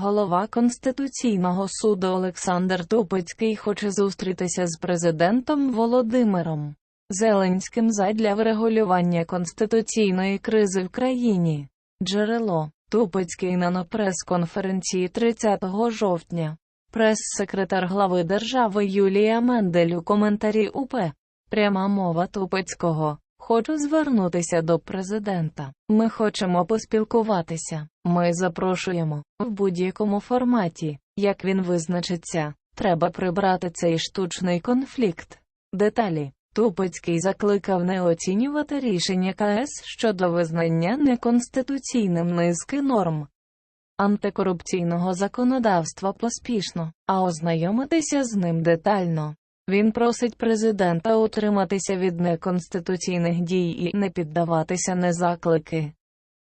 Голова Конституційного суду Олександр Тупицький хоче зустрітися з президентом Володимиром Зеленським задля врегулювання конституційної кризи в країні. Джерело Тупицький на прес-конференції 30 жовтня. Прес-секретар глави держави Юлія Мендель у коментарі УП. Пряма мова Тупицького. Хочу звернутися до президента. Ми хочемо поспілкуватися. Ми запрошуємо в будь-якому форматі. Як він визначиться, треба прибрати цей штучний конфлікт. Деталі. Тупицький закликав не оцінювати рішення КС щодо визнання неконституційним низки норм антикорупційного законодавства поспішно, а ознайомитися з ним детально. Він просить президента утриматися від неконституційних дій і не піддаватися на заклики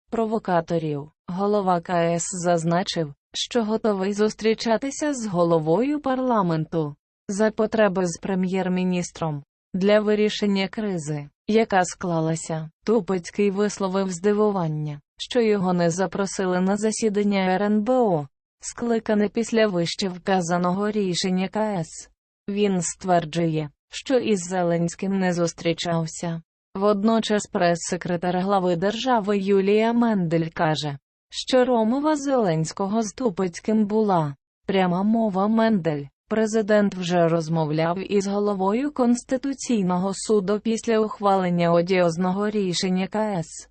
провокаторів. Голова КС зазначив, що готовий зустрічатися з головою парламенту за потреби з прем'єр-міністром для вирішення кризи, яка склалася. Тупицький висловив здивування, що його не запросили на засідання РНБО, скликане після вище вказаного рішення КС. Він стверджує, що із Зеленським не зустрічався. Водночас прес-секретар глави держави Юлія Мендель каже, що Ромова Зеленського з Тупицьким була пряма мова Мендель. Президент вже розмовляв із головою Конституційного суду після ухвалення одіозного рішення КС,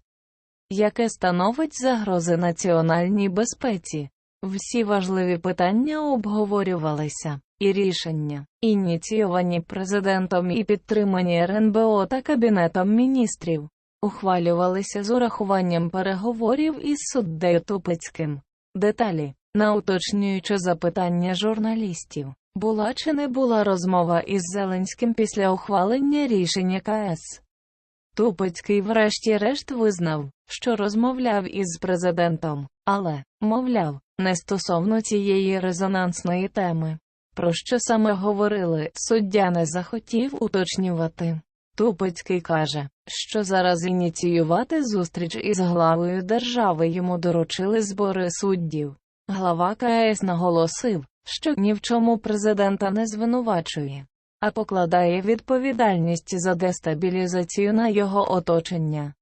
яке становить загрози національній безпеці. Всі важливі питання обговорювалися, і рішення, ініційовані президентом і підтримані РНБО та Кабінетом міністрів, ухвалювалися з урахуванням переговорів із суддею Тупицьким. Деталі на уточнююче запитання журналістів. Була чи не була розмова із Зеленським після ухвалення рішення КС? Тупицький врешті-решт визнав, що розмовляв із президентом, але, мовляв, не стосовно цієї резонансної теми. Про що саме говорили, суддя не захотів уточнювати. Тупицький каже, що зараз ініціювати зустріч із главою держави йому доручили збори суддів. Глава КС наголосив, що ні в чому президента не звинувачує, а покладає відповідальність за дестабілізацію на його оточення.